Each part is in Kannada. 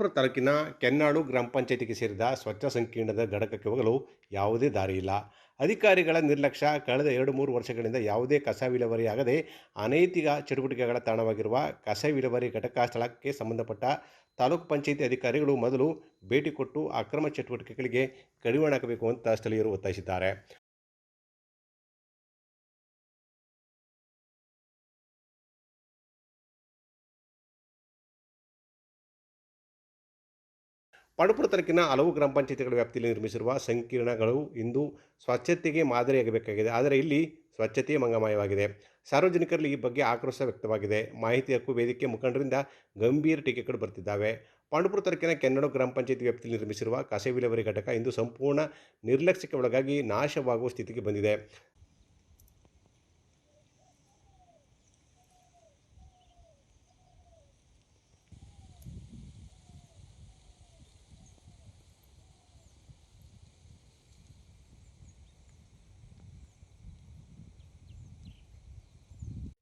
ಪಾಂಡುಪುರ ತಾಲೂಕಿನ ಕೆನ್ನಾಳು ಗ್ರಾಮ ಪಂಚಾಯತಿಗೆ ಸೇರಿದ ಸ್ವಚ್ಛ ಸಂಕೀರ್ಣದ ಘಟಕಕ್ಕೆ ಹೋಗಲು ಯಾವುದೇ ದಾರಿ ಇಲ್ಲ. ಅಧಿಕಾರಿಗಳ ನಿರ್ಲಕ್ಷ್ಯ ಕಳೆದ ಎರಡು ಮೂರು ವರ್ಷಗಳಿಂದ ಯಾವುದೇ ಕಸ ವಿಲೇವಾರಿ ಆಗದೆ ಅನೈತಿಕ ಚಟುವಟಿಕೆಗಳ ತಾಣವಾಗಿರುವ ಕಸ ವಿಲೇವಾರಿ ಘಟಕ ಸ್ಥಳಕ್ಕೆ ಸಂಬಂಧಪಟ್ಟ ತಾಲೂಕು ಪಂಚಾಯಿತಿ ಅಧಿಕಾರಿಗಳು ಮೊದಲು ಭೇಟಿ ಕೊಟ್ಟು ಅಕ್ರಮ ಚಟುವಟಿಕೆಗಳಿಗೆ ಕಡಿವಾಣ ಹಾಕಬೇಕು ಅಂತ ಸ್ಥಳೀಯರು ಒತ್ತಾಯಿಸಿದ್ದಾರೆ. ಪಾಂಡುಪುರ ತಾಲೂಕಿನ ಹಲವು ಗ್ರಾಮ ಪಂಚಾಯತಿಗಳ ವ್ಯಾಪ್ತಿಯಲ್ಲಿ ನಿರ್ಮಿಸಿರುವ ಸಂಕೀರ್ಣಗಳು ಇಂದು ಸ್ವಚ್ಛತೆಗೆ ಮಾದರಿಯಾಗಬೇಕಾಗಿದೆ. ಆದರೆ ಇಲ್ಲಿ ಸ್ವಚ್ಛತೆಯೇ ಮಂಗಮಯವಾಗಿದೆ. ಸಾರ್ವಜನಿಕರಲ್ಲಿ ಈ ಬಗ್ಗೆ ಆಕ್ರೋಶ ವ್ಯಕ್ತವಾಗಿದೆ. ಮಾಹಿತಿ ಹಕ್ಕು ವೇದಿಕೆ ಮುಖಂಡರಿಂದ ಗಂಭೀರ ಟೀಕೆಗಳು ಬರ್ತಿದ್ದಾವೆ ಪಾಂಡುಪುರ ತಾಲೂಕಿನ ಕೆನ್ನಡ ಗ್ರಾಮ ಪಂಚಾಯತಿ ವ್ಯಾಪ್ತಿಯಲ್ಲಿ ನಿರ್ಮಿಸಿರುವ ಕಸ ವಿಲೇವಾರಿ ಘಟಕ ಇಂದು ಸಂಪೂರ್ಣ ನಿರ್ಲಕ್ಷ್ಯಕ್ಕೆ ಒಳಗಾಗಿ ನಾಶವಾಗುವ ಸ್ಥಿತಿಗೆ ಬಂದಿದೆ.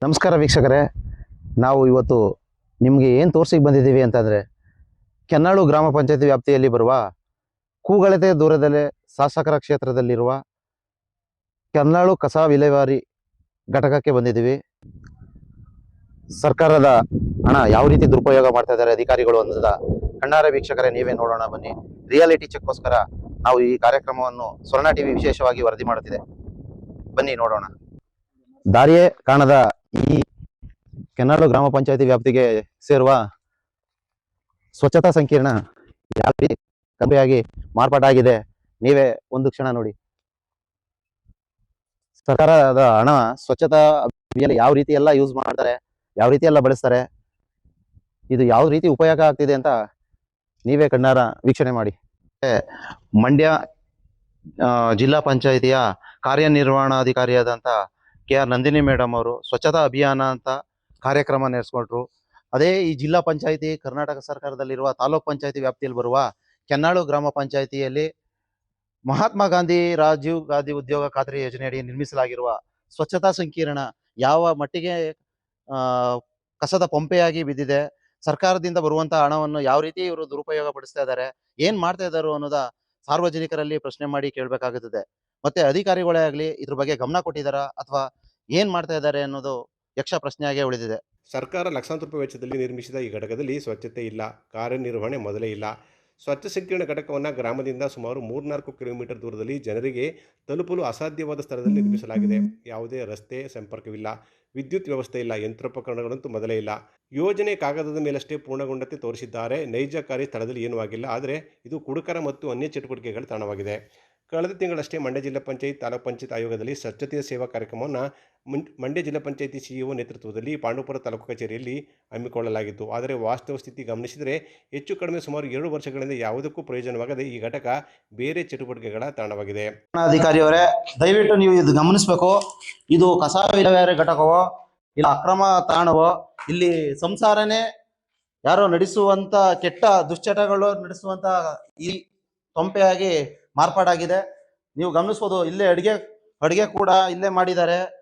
ನಮಸ್ಕಾರ ವೀಕ್ಷಕರೇ. ನಾವು ಇವತ್ತು ನಿಮಗೆ ಏನು ತೋರಿಸಿಕ್ ಬಂದಿದ್ದೀವಿ ಅಂತಂದರೆ, ಕೆನ್ನಾಳು ಗ್ರಾಮ ಪಂಚಾಯತಿ ವ್ಯಾಪ್ತಿಯಲ್ಲಿ ಬರುವ ಕೂಗಳತೆ ದೂರದಲ್ಲೇ ಶಾಸಕರ ಕ್ಷೇತ್ರದಲ್ಲಿರುವ ಕೆನ್ನಾಳು ಕಸ ವಿಲೇವಾರಿ ಘಟಕಕ್ಕೆ ಬಂದಿದ್ದೀವಿ. ಸರ್ಕಾರದ ಹಣ ಯಾವ ರೀತಿ ದುರುಪಯೋಗ ಮಾಡ್ತಾ ಇದ್ದಾರೆ ಅಧಿಕಾರಿಗಳು ಅನ್ನೋದ ಕಣ್ಣಾರೆ ವೀಕ್ಷಕರೇ ನೀವೇ ನೋಡೋಣ ಬನ್ನಿ. ರಿಯಾಲಿಟಿ ಚೆಕ್ಗೋಸ್ಕರ ನಾವು ಈ ಕಾರ್ಯಕ್ರಮವನ್ನು ಸ್ವರ್ಣ ಟಿವಿ ವಿಶೇಷವಾಗಿ ವರದಿ ಮಾಡುತ್ತಿದೆ. ಬನ್ನಿ ನೋಡೋಣ. ದಾರಿಯೇ ಕಾಣದ ಈ ಕೆನಾಳು ಗ್ರಾಮ ಪಂಚಾಯತಿ ವ್ಯಾಪ್ತಿಗೆ ಸೇರುವ ಸ್ವಚ್ಛತಾ ಸಂಕೀರ್ಣ ಯಾವ ರೀತಿ ಕಡಿಮೆಯಾಗಿ ಮಾರ್ಪಾಟಾಗಿದೆ ನೀವೇ ಒಂದು ಕ್ಷಣ ನೋಡಿ. ಸರ್ಕಾರದ ಹಣ ಸ್ವಚ್ಛತಾ ಅಭಿಯಾನ ಯಾವ ರೀತಿ ಎಲ್ಲ ಯೂಸ್ ಮಾಡ್ತಾರೆ, ಯಾವ ರೀತಿ ಎಲ್ಲ ಬಳಸ್ತಾರೆ, ಇದು ಯಾವ ರೀತಿ ಉಪಯೋಗ ಆಗ್ತಿದೆ ಅಂತ ನೀವೇ ಕಣ್ಣಾರ ವೀಕ್ಷಣೆ ಮಾಡಿ. ಮಂಡ್ಯ ಜಿಲ್ಲಾ ಪಂಚಾಯಿತಿಯ ಕಾರ್ಯನಿರ್ವಹಣಾಧಿಕಾರಿಯಾದಂಥ ಕೆ ಆರ್ ನಂದಿನಿ ಮೇಡಮ್ ಅವರು ಸ್ವಚ್ಛತಾ ಅಭಿಯಾನ ಅಂತ ಕಾರ್ಯಕ್ರಮ ನಡೆಸ್ಕೊಂಡ್ರು. ಅದೇ ಈ ಜಿಲ್ಲಾ ಪಂಚಾಯಿತಿ ಕರ್ನಾಟಕ ಸರ್ಕಾರದಲ್ಲಿರುವ ತಾಲೂಕ್ ಪಂಚಾಯಿತಿ ವ್ಯಾಪ್ತಿಯಲ್ಲಿ ಬರುವ ಕೆನ್ನಾಳು ಗ್ರಾಮ ಪಂಚಾಯಿತಿಯಲ್ಲಿ ಮಹಾತ್ಮ ಗಾಂಧಿ ರಾಜೀವ್ ಗಾಂಧಿ ಉದ್ಯೋಗ ಖಾತ್ರಿ ಯೋಜನೆಯಡಿ ನಿರ್ಮಿಸಲಾಗಿರುವ ಸ್ವಚ್ಛತಾ ಸಂಕೀರ್ಣ ಯಾವ ಮಟ್ಟಿಗೆ ಕಸದ ಪಂಪೆಯಾಗಿ ಬಿದ್ದಿದೆ, ಸರ್ಕಾರದಿಂದ ಬರುವಂತಹ ಹಣವನ್ನು ಯಾವ ರೀತಿ ಇವರು ದುರುಪಯೋಗ ಪಡಿಸ್ತಾ ಇದ್ದಾರೆ, ಏನ್ ಮಾಡ್ತಾ ಇದ್ದಾರೆ ಅನ್ನೋದ ಸಾರ್ವಜನಿಕರಲ್ಲಿ ಪ್ರಶ್ನೆ ಮಾಡಿ ಕೇಳಬೇಕಾಗುತ್ತದೆ. ಮತ್ತೆ ಅಧಿಕಾರಿಗಳೇ ಆಗಲಿ ಇದ್ರ ಬಗ್ಗೆ ಗಮನ ಕೊಟ್ಟಿದ್ದಾರಾ ಅಥವಾ ಏನ್ ಮಾಡ್ತಾ ಇದ್ದಾರೆ ಅನ್ನೋದು ಯಕ್ಷ ಪ್ರಶ್ನೆಯಾಗೇ ಉಳಿದಿದೆ. ಸರ್ಕಾರ ಲಕ್ಷಾಂತರ ರೂಪಾಯಿ ವೆಚ್ಚದಲ್ಲಿ ನಿರ್ಮಿಸಿದ ಈ ಘಟಕದಲ್ಲಿ ಸ್ವಚ್ಛತೆ ಇಲ್ಲ, ಕಾರ್ಯನಿರ್ವಹಣೆ ಮೊದಲೇ ಇಲ್ಲ. ಸ್ವಚ್ಛ ಸಂಕೀರ್ಣ ಘಟಕವನ್ನು ಗ್ರಾಮದಿಂದ ಸುಮಾರು ಮೂರ್ನಾಲ್ಕು ಕಿಲೋಮೀಟರ್ ದೂರದಲ್ಲಿ ಜನರಿಗೆ ತಲುಪಲು ಅಸಾಧ್ಯವಾದ ಸ್ಥಳದಲ್ಲಿ ನಿರ್ಮಿಸಲಾಗಿದೆ. ಯಾವುದೇ ರಸ್ತೆ ಸಂಪರ್ಕವಿಲ್ಲ, ವಿದ್ಯುತ್ ವ್ಯವಸ್ಥೆ ಇಲ್ಲ, ಯಂತ್ರೋಪಕರಣಗಳಂತೂ ಮೊದಲೇ ಇಲ್ಲ. ಯೋಜನೆ ಕಾಗದದ ಮೇಲಷ್ಟೇ ಪೂರ್ಣಗೊಂಡಂತೆ ತೋರಿಸಿದ್ದಾರೆ. ನೈಜ ಕಾರ್ಯ ಸ್ಥಳದಲ್ಲಿ ಏನೂ ಆಗಿಲ್ಲ. ಆದರೆ ಇದು ಕುಡುಕರ ಮತ್ತು ಅನ್ಯ ಚಟುವಟಿಕೆಗಳ ತಾಣವಾಗಿದೆ. ಕಳೆದ ತಿಂಗಳಷ್ಟೇ ಮಂಡ್ಯ ಜಿಲ್ಲಾ ಪಂಚಾಯತ್ ತಾಲೂಕ್ ಪಂಚಾಯತ್ ಆಯೋಗದಲ್ಲಿ ಸ್ವಚ್ಛತೆಯ ಸೇವಾ ಕಾರ್ಯಕ್ರಮವನ್ನು ಮಂಡ್ಯ ಜಿಲ್ಲಾ ಪಂಚಾಯತಿ ಸಿಇಒ ನೇತೃತ್ವದಲ್ಲಿ ಪಾಂಡುಪುರ ತಾಲೂಕು ಕಚೇರಿಯಲ್ಲಿ ಹಮ್ಮಿಕೊಳ್ಳಲಾಗಿತ್ತು. ಆದರೆ ವಾಸ್ತವ ಸ್ಥಿತಿ ಗಮನಿಸಿದರೆ ಹೆಚ್ಚು ಕಡಿಮೆ ಸುಮಾರು ಎರಡು ವರ್ಷಗಳಿಂದ ಯಾವುದಕ್ಕೂ ಪ್ರಯೋಜನವಾಗದೆ ಈ ಘಟಕ ಬೇರೆ ಚಟುವಟಿಕೆಗಳ ತಾಣವಾಗಿದೆ. ಅಧಿಕಾರಿಯವರೇ ದಯವಿಟ್ಟು ನೀವು ಇದು ಗಮನಿಸಬೇಕು. ಇದು ಕಸ ವಿಲೇವಾರಿ ಘಟಕವೋ, ಇಲ್ಲ ಅಕ್ರಮ ತಾಣವೋ, ಇಲ್ಲಿ ಸಂಸಾರನೇ ಯಾರೋ ನಡೆಸುವಂತ ಕೆಟ್ಟ ದುಶ್ಚಟಗಳು ನಡೆಸುವಂತ ಈ ತೊಂಪೆಯಾಗಿ ಮಾರ್ಪಾಡಾಗಿದೆ. ನೀವು ಗಮನಿಸ್ಬೋದು, ಇಲ್ಲೇ ಅಡುಗೆ ಅಡುಗೆ ಕೂಡ ಇಲ್ಲೇ ಮಾಡಿದ್ದಾರೆ.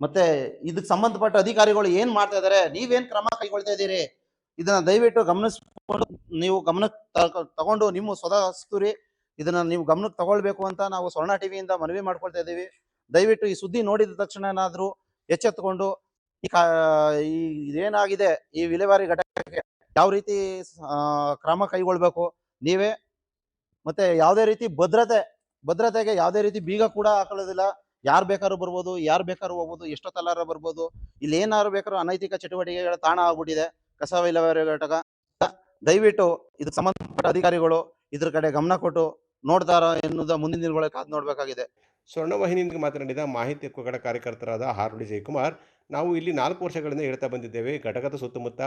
ಮತ್ತೆ ಇದಕ್ಕೆ ಸಂಬಂಧಪಟ್ಟ ಅಧಿಕಾರಿಗಳು ಏನ್ ಮಾಡ್ತಾ ಇದಾರೆ ನೀವೇನ್ ಕ್ರಮ ಕೈಗೊಳ್ತಾ ಇದ್ದೀರಿ? ಇದನ್ನ ದಯವಿಟ್ಟು ಗಮನಿಸ್ಕೊಂಡು, ನೀವು ತಗ- ತಗೊಂಡು ನಿಮ್ಮ ಸ್ವದಸ್ತುರಿ ಇದನ್ನ ನೀವು ಗಮನಕ್ಕೆ ತಗೊಳ್ಬೇಕು ಅಂತ ನಾವು ಸ್ವರ್ಣ ಟಿವಿಯಿಂದ ಮನವಿ ಮಾಡ್ಕೊಳ್ತಾ ಇದ್ದೀವಿ. ದಯವಿಟ್ಟು ಈ ಸುದ್ದಿ ನೋಡಿದ ತಕ್ಷಣ ಏನಾದ್ರು ಎಚ್ಚೆತ್ತುಕೊಂಡು, ಈ ಈ ಇದೇನಾಗಿದೆ, ಈ ವಿಲೇವಾರಿ ಘಟಕಕ್ಕೆ ಯಾವ ರೀತಿ ಕ್ರಮ ಕೈಗೊಳ್ಬೇಕು, ನೀವೇ ಮತ್ತೆ ಯಾವುದೇ ರೀತಿ ಭದ್ರತೆ, ಭದ್ರತೆಗೆ ಯಾವುದೇ ರೀತಿ ಬೀಗ ಕೂಡ ಹಾಕೊಳ್ಳೋದಿಲ್ಲ. ಯಾರು ಬೇಕಾದ್ರೂ ಬರ್ಬೋದು, ಯಾರು ಬೇಕಾದ್ರೂ ಹೋಗ್ಬೋದು ಎಷ್ಟೊತ್ತಲ್ಲಾರ ಬರ್ಬೋದು. ಇಲ್ಲಿ ಏನಾದ್ರು ಬೇಕಾದ್ರೂ ಅನೈತಿಕ ಚಟುವಟಿಕೆಗಳ ತಾಣ ಆಗ್ಬಿಟ್ಟಿದೆ. ಕಸ ವಿಲೇವಾರಿ ಘಟಕ. ದಯವಿಟ್ಟು ಇದು ಸಂಬಂಧಪಟ್ಟ ಅಧಿಕಾರಿಗಳು ಇದ್ರ ಕಡೆ ಗಮನ ಕೊಟ್ಟು ನೋಡ್ತಾರ ಎನ್ನುವುದ ಮುಂದಿನ ದಿನಗಳ ಕಾದು ನೋಡ್ಬೇಕಾಗಿದೆ. ಸ್ವರ್ಣವಾಹಿನಿಯೊಂದಿಗೆ ಮಾತನಾಡಿದ ಮಾಹಿತಿ ಹಕ್ಕುಗಳ ಕಾರ್ಯಕರ್ತರಾದ ಹಾರೋಡಿ ಜಯಕುಮಾರ್ ನಾವು ಇಲ್ಲಿ ನಾಲ್ಕು ವರ್ಷಗಳಿಂದ ಹೇಳ್ತಾ ಬಂದಿದ್ದೇವೆ, ಘಟಕದ ಸುತ್ತಮುತ್ತ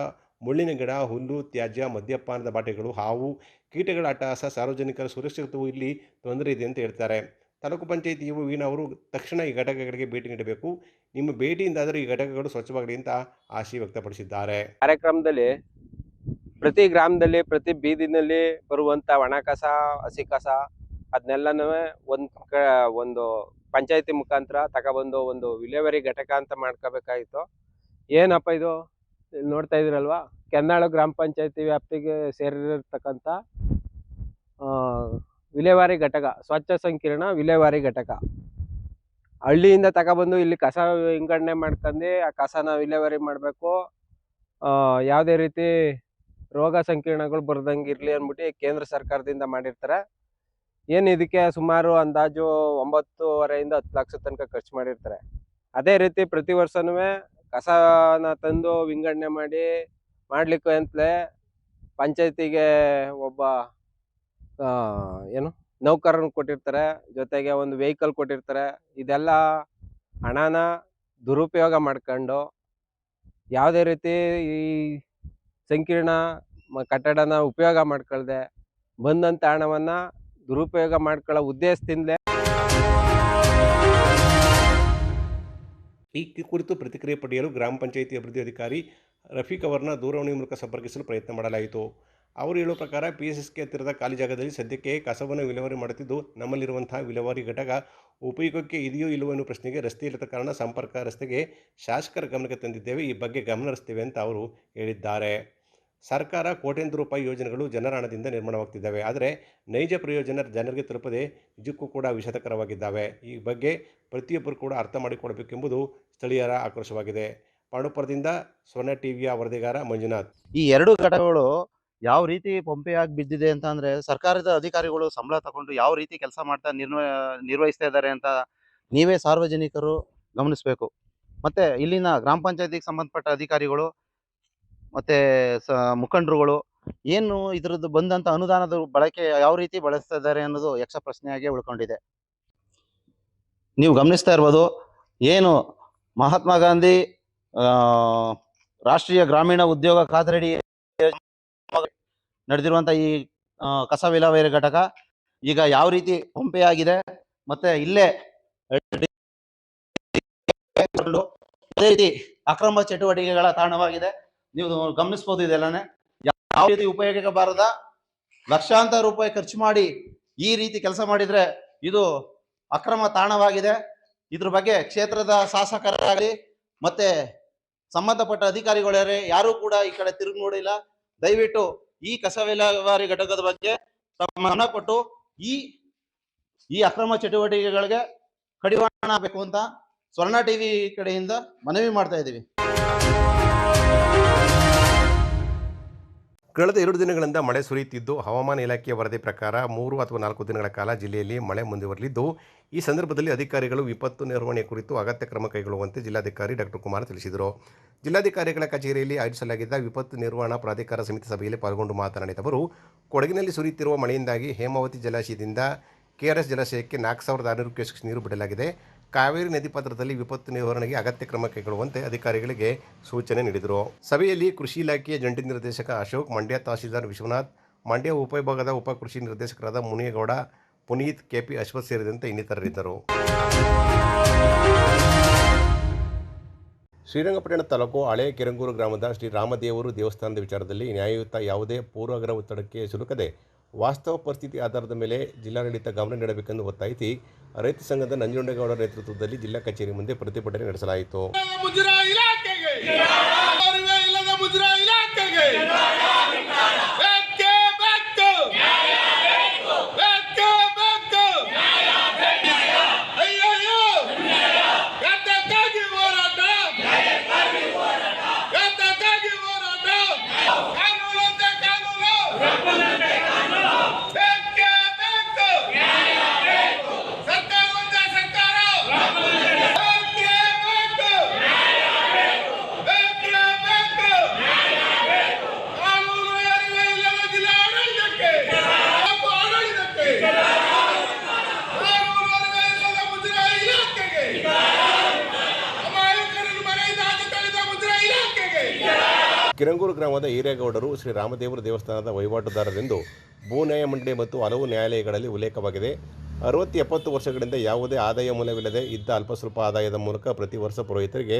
ಮುಳ್ಳಿನ ಗಿಡ, ಹುಲ್ಲು, ತ್ಯಾಜ್ಯ, ಮದ್ಯಪಾನದ ಬಾಟೆಗಳು, ಹಾವು, ಕೀಟಗಳ ಅಟ್ಟಹಾಸ ಸಾರ್ವಜನಿಕರ ಸುರಕ್ಷಿತವು ಇಲ್ಲಿ ತೊಂದರೆ ಇದೆ ಅಂತ ಹೇಳ್ತಾರೆ. ತಾಲೂಕು ಪಂಚಾಯತಿ ಇವು ತಕ್ಷಣ ಈ ಘಟಕಗಳಿಗೆ ಭೇಟಿ ನೀಡಬೇಕು. ನಿಮ್ಮ ಭೇಟಿಯಿಂದಾದರೂ ಈ ಘಟಕಗಳು ಸ್ವಚ್ಛವಾಗಲಿ ಅಂತ ಆಶೆ ವ್ಯಕ್ತಪಡಿಸಿದ್ದಾರೆ. ಕಾರ್ಯಕ್ರಮದಲ್ಲಿ ಪ್ರತಿ ಗ್ರಾಮದಲ್ಲಿ, ಪ್ರತಿ ಬೀದಿನಲ್ಲಿ ಬರುವಂಥ ಒಣ ಕಸ, ಹಸಿ ಕಸ, ಅದನ್ನೆಲ್ಲನೂ ಒಂದು ಒಂದು ಪಂಚಾಯತಿ ಮುಖಾಂತರ ತಗೊಬಂದು ಒಂದು ವಿಲೇವರಿ ಘಟಕ ಅಂತ ಮಾಡ್ಕೋಬೇಕಾಗಿತ್ತು. ಏನಪ್ಪ ಇದು? ನೋಡ್ತಾ ಇದ್ರಲ್ವಾ? ಕೆನ್ನಾಳು ಗ್ರಾಮ ಪಂಚಾಯತಿ ವ್ಯಾಪ್ತಿಗೆ ಸೇರಿರ್ತಕ್ಕಂಥ ವಿಲೇವಾರಿ ಘಟಕ, ಸ್ವಚ್ಛ ಸಂಕೀರ್ಣ ವಿಲೇವಾರಿ ಘಟಕ. ಹಳ್ಳಿಯಿಂದ ತಗೊಬಂದು ಇಲ್ಲಿ ಕಸ ವಿಂಗಡಣೆ ಮಾಡ್ಕೊಂಡು ಆ ಕಸನ ವಿಲೇವಾರಿ ಮಾಡಬೇಕು. ಯಾವುದೇ ರೀತಿ ರೋಗ ಸಂಕೀರ್ಣಗಳು ಬರ್ದಂಗೆ ಇರಲಿ ಅಂದ್ಬಿಟ್ಟು ಕೇಂದ್ರ ಸರ್ಕಾರದಿಂದ ಮಾಡಿರ್ತಾರೆ. ಏನು ಇದಕ್ಕೆ ಸುಮಾರು ಅಂದಾಜು ಒಂಬತ್ತುವರೆಯಿಂದ ಹತ್ತು ಲಕ್ಷ ತನಕ ಖರ್ಚು ಮಾಡಿರ್ತಾರೆ. ಅದೇ ರೀತಿ ಪ್ರತಿ ವರ್ಷನೂ ಕಸನ ತಂದು ವಿಂಗಡಣೆ ಮಾಡಿ ಮಾಡ್ಲಿಕ್ಕೆ ಅಂತಲೇ ಪಂಚಾಯತಿಗೆ ಒಬ್ಬ ಏನು ನೌಕರನ ಕೊಟ್ಟಿರ್ತಾರೆ. ಜೊತೆಗೆ ಒಂದು ವೆಹಿಕಲ್ ಕೊಟ್ಟಿರ್ತಾರೆ. ಇದೆಲ್ಲ ಹಣನ ದುರುಪಯೋಗ ಮಾಡ್ಕೊಂಡು ಯಾವುದೇ ರೀತಿ ಈ ಸಂಕೀರ್ಣ ಕಟ್ಟಡನ ಉಪಯೋಗ ಮಾಡ್ಕೊಳ್ದೆ ಬಂದಂಥ ಹಣವನ್ನ ದುರುಪಯೋಗ ಮಾಡ್ಕೊಳ್ಳೋ ಉದ್ದೇಶದಿಂದಲೇ ಈ ಕುರಿತು ಪ್ರತಿಕ್ರಿಯೆ ಪಡೆಯಲು ಗ್ರಾಮ ಪಂಚಾಯಿತಿ ಅಭಿವೃದ್ಧಿ ಅಧಿಕಾರಿ ರಫೀಕ್ ಅವರನ್ನ ದೂರವಾಣಿ ಮೂಲಕ ಸಂಪರ್ಕಿಸಲು ಪ್ರಯತ್ನ ಮಾಡಲಾಯಿತು. ಅವರು ಹೇಳುವ ಪ್ರಕಾರ ಪಿ ಎಸ್ ಎಸ್ ಕೆ ಹತ್ತಿರದ ಖಾಲಿ ಜಾಗದಲ್ಲಿ ಸದ್ಯಕ್ಕೆ ಕಸವನ್ನು ವಿಲೇವಾರಿ ಮಾಡುತ್ತಿದ್ದು, ನಮ್ಮಲ್ಲಿರುವಂತಹ ವಿಲೇವಾರಿ ಘಟಕ ಉಪಯೋಗಕ್ಕೆ ಇದೆಯೋ ಇಲ್ಲವೋ ಎನ್ನುವ ಪ್ರಶ್ನೆಗೆ ರಸ್ತೆ ಇಲ್ಲದ ಕಾರಣ ಸಂಪರ್ಕ ರಸ್ತೆಗೆ ಶಾಸಕರ ಗಮನಕ್ಕೆ ತಂದಿದ್ದೇವೆ. ಈ ಬಗ್ಗೆ ಗಮನ ಹರಿಸ್ತೇವೆ ಅಂತ ಅವರು ಹೇಳಿದ್ದಾರೆ. ಸರ್ಕಾರ ಕೋಟ್ಯಂತರ ರೂಪಾಯಿ ಯೋಜನೆಗಳು ಜನರ ಹಣದಿಂದ ನಿರ್ಮಾಣವಾಗ್ತಿದ್ದಾವೆ. ಆದರೆ ನೈಜ ಪ್ರಯೋಜನ ಜನರಿಗೆ ತಲುಪದೆ ನಿಜಕ್ಕೂ ಕೂಡ ವಿಷಾದಕರವಾಗಿದ್ದಾವೆ. ಈ ಬಗ್ಗೆ ಪ್ರತಿಯೊಬ್ಬರು ಕೂಡ ಅರ್ಥ ಮಾಡಿಕೊಡಬೇಕೆಂಬುದು ಸ್ಥಳೀಯರ ಆಕ್ರೋಶವಾಗಿದೆ. ಪಾಂಡುಪುರದಿಂದ ಸ್ವರ್ಣ ಟಿವಿಯ ವರದಿಗಾರ ಮಂಜುನಾಥ್. ಈ ಎರಡು ಘಟಕಗಳು ಯಾವ ರೀತಿ ಪಂಪೆಯಾಗಿ ಬಿದ್ದಿದೆ ಅಂತ ಅಂದ್ರೆ ಸರ್ಕಾರದ ಅಧಿಕಾರಿಗಳು ಸಂಬಳ ತಗೊಂಡು ಯಾವ ರೀತಿ ಕೆಲಸ ಮಾಡ್ತಾ ನಿರ್ವ, ನಿರ್ವಹಿಸ್ತಾ ಇದ್ದಾರೆ ಅಂತ ನೀವೇ ಸಾರ್ವಜನಿಕರು ಗಮನಿಸಬೇಕು. ಮತ್ತೆ ಇಲ್ಲಿನ ಗ್ರಾಮ ಪಂಚಾಯತಿಗೆ ಸಂಬಂಧಪಟ್ಟ ಅಧಿಕಾರಿಗಳು ಮತ್ತೆ ಸ ಮುಖಂಡರುಗಳು ಏನು ಇದ್ರದ್ದು ಬಂದಂತ ಅನುದಾನದ ಬಳಕೆ ಯಾವ ರೀತಿ ಬಳಸ್ತಾ ಇದ್ದಾರೆ ಅನ್ನೋದು ಯಕ್ಷ ಪ್ರಶ್ನೆಯಾಗಿ ಉಳ್ಕೊಂಡಿದೆ. ನೀವು ಗಮನಿಸ್ತಾ ಇರ್ಬೋದು ಏನು ಮಹಾತ್ಮ ಗಾಂಧಿ ರಾಷ್ಟ್ರೀಯ ಗ್ರಾಮೀಣ ಉದ್ಯೋಗ ಖಾತರಿಡಿ ನಡೆದಿರುವಂಥ ಈ ಕಸ ವಿಲವೇರಿ ಘಟಕ ಈಗ ಯಾವ ರೀತಿ ಪಂಪೆ ಆಗಿದೆ ಮತ್ತೆ ಇಲ್ಲೇ ಅದೇ ರೀತಿ ಅಕ್ರಮ ಚಟುವಟಿಕೆಗಳ ತಾಣವಾಗಿದೆ. ನೀವು ಗಮನಿಸಬಹುದು ಇದೆಲ್ಲಾನೆ. ಯಾವ ರೀತಿ ಉಪಯೋಗಕ್ಕೆ ಬಾರದ ಲಕ್ಷಾಂತರ ರೂಪಾಯಿ ಖರ್ಚು ಮಾಡಿ ಈ ರೀತಿ ಕೆಲಸ ಮಾಡಿದ್ರೆ ಇದು ಅಕ್ರಮ ತಾಣವಾಗಿದೆ. ಇದ್ರ ಬಗ್ಗೆ ಕ್ಷೇತ್ರದ ಶಾಸಕರಾಗಲಿ ಮತ್ತೆ ಸಂಬಂಧಪಟ್ಟ ಅಧಿಕಾರಿಗಳೇ ಯಾರು ಕೂಡ ಈ ಕಡೆ ತಿರುಗಿ ನೋಡಿಲ್ಲ. ದಯವಿಟ್ಟು ಈ ಕಸ ವಿಲೇವಾರಿ ಘಟಕದ ಬಗ್ಗೆ ತಮ್ಮ ಗಮನ ಕೊಟ್ಟು ಈ ಈ ಅಕ್ರಮ ಚಟುವಟಿಕೆಗಳಿಗೆ ಕಡಿವಾಣ ಹಾಕಬೇಕು ಅಂತ ಸ್ವರ್ಣ ಟಿವಿ ಕಡೆಯಿಂದ ಮನವಿ ಮಾಡ್ತಾ ಇದ್ದೀವಿ. ಕಳೆದ ಎರಡು ದಿನಗಳಿಂದ ಮಳೆ ಸುರಿಯುತ್ತಿದ್ದು, ಹವಾಮಾನ ಇಲಾಖೆಯ ವರದಿ ಪ್ರಕಾರ ಮೂರು ಅಥವಾ ನಾಲ್ಕು ದಿನಗಳ ಕಾಲ ಜಿಲ್ಲೆಯಲ್ಲಿ ಮಳೆ ಮುಂದುವರಲಿದ್ದು ಈ ಸಂದರ್ಭದಲ್ಲಿ ಅಧಿಕಾರಿಗಳು ವಿಪತ್ತು ನಿರ್ವಹಣೆ ಕುರಿತು ಅಗತ್ಯ ಕ್ರಮ ಕೈಗೊಳ್ಳುವಂತೆ ಜಿಲ್ಲಾಧಿಕಾರಿ ಡಾಕ್ಟರ್ ಕುಮಾರ್ ತಿಳಿಸಿದರು. ಜಿಲ್ಲಾಧಿಕಾರಿಗಳ ಕಚೇರಿಯಲ್ಲಿ ಆಯೋಜಿಸಲಾಗಿದ್ದ ವಿಪತ್ತು ನಿರ್ವಹಣಾ ಪ್ರಾಧಿಕಾರ ಸಮಿತಿ ಸಭೆಯಲ್ಲಿ ಪಾಲ್ಗೊಂಡು ಮಾತನಾಡಿದ ಅವರು, ಕೊಡಗಿನಲ್ಲಿ ಸುರಿಯುತ್ತಿರುವ ಮಳೆಯಿಂದಾಗಿ ಹೇಮಾವತಿ ಜಲಾಶಯದಿಂದ ಕೆಆರ್ಎಸ್ ಜಲಾಶಯಕ್ಕೆ ನಾಲ್ಕು ಸಾವಿರದ ಆರುನೂರು ಕ್ಯೂಸೆಕ್ಸ್ ನೀರು ಬಿಡಲಾಗಿದೆ. ಕಾವೇರಿ ನದಿ ಪಾತ್ರದಲ್ಲಿ ವಿಪತ್ತು ನಿರ್ವಹಣೆಗೆ ಅಗತ್ಯ ಕ್ರಮ ಕೈಗೊಳ್ಳುವಂತೆ ಅಧಿಕಾರಿಗಳಿಗೆ ಸೂಚನೆ ನೀಡಿದರು. ಸಭೆಯಲ್ಲಿ ಕೃಷಿ ಇಲಾಖೆಯ ಜಂಟಿ ನಿರ್ದೇಶಕ ಅಶೋಕ್, ಮಂಡ್ಯ ತಹಸೀಲ್ದಾರ್ ವಿಶ್ವನಾಥ್, ಮಂಡ್ಯ ಉಪವಿಭಾಗದ ಉಪ ಕೃಷಿ ನಿರ್ದೇಶಕರಾದ ಮುನಿಯಗೌಡ, ಪುನೀತ್ ಕೆಪಿ ಅಶ್ವಥ್ ಸೇರಿದಂತೆ ಇನ್ನಿತರರಿದ್ದರು. ಶ್ರೀರಂಗಪಟ್ಟಣ ತಾಲೂಕು ಹಳೆ ಕೆರಂಗೂರು ಗ್ರಾಮದ ಶ್ರೀ ರಾಮದೇವರು ದೇವಸ್ಥಾನದ ವಿಚಾರದಲ್ಲಿ ನ್ಯಾಯಯುತ ಯಾವುದೇ ಪೂರ್ವಗ್ರಹ ಒತ್ತಡಕ್ಕೆ ಸಿಲುಕದೆ ವಾಸ್ತವ ಪರಿಸ್ಥಿತಿ ಆಧಾರದ ಮೇಲೆ ಜಿಲ್ಲಾಡಳಿತ ಗಮನ ನೀಡಬೇಕೆಂದು ಒತ್ತಾಯಿಸಿ ರೈತ ಸಂಘದ ನಂಜುಂಡೇಗೌಡ ನೇತೃತ್ವದಲ್ಲಿ ಜಿಲ್ಲಾ ಕಚೇರಿ ಮುಂದೆ ಪ್ರತಿಭಟನೆ ನಡೆಸಲಾಯಿತು ಅರಿವೇ ಇಲ್ಲದ ಮುಜರಾ ಇಲಾಖೆಗೆ ಬೇಕೇ ಬೇಕು ಬೇಕೇ ಬೇಕು ಅಯ್ಯಯ್ಯೋ ಯಾತಕ್ಕಾಗಿ ಹೋರಾಟ ಯಾತಕ್ಕಾಗಿ ಹೋರಾಟ ಕಾನೂನಂತೆ ಕಾನೂನು ಬೇಕೇ ಬೇಕು ಸರ್ಕಾರವಂತೆ ಸರ್ಕಾರ ಬೇಕೇ ಬೇಕು ಕಾನೂನು ಅರಿವೇ ಇಲ್ಲದ ಜಿಲ್ಲಾ ಆಡಳಿತಕ್ಕೆ ಮತ್ತು ಆಡಳಿತಕ್ಕೆ ಕಾನೂನು ಅರಿವೇ ಇಲ್ಲದ ಮುದ್ರಾ ಇಲಾಖೆಗೆ ಅಮಾಯಕರನ್ನು ಮನೆಯಿಂದ ಆಚೆ ತಳ್ಳಿದ ಮುದ್ರಾ ಇಲಾಖೆಗೆ ಕಿರಂಗೂರು ಗ್ರಾಮದ ಹಿರೇಗೌಡರು ಶ್ರೀ ರಾಮದೇವರ ದೇವಸ್ಥಾನದ ವಹಿವಾಟುದಾರರೆಂದು ಭೂ ನ್ಯಾಯ ಮಂಡಳಿ ಮತ್ತು ಹಲವು ನ್ಯಾಯಾಲಯಗಳಲ್ಲಿ ಉಲ್ಲೇಖವಾಗಿದೆ. ಅರವತ್ತು ಎಪ್ಪತ್ತು ವರ್ಷಗಳಿಂದ ಯಾವುದೇ ಆದಾಯ ಮೂಲವಿಲ್ಲದೆ ಇದ್ದ ಅಲ್ಪ ಸ್ವಲ್ಪ ಆದಾಯದ ಮೂಲಕ ಪ್ರತಿ ವರ್ಷ ಪುರೋಹಿತರಿಗೆ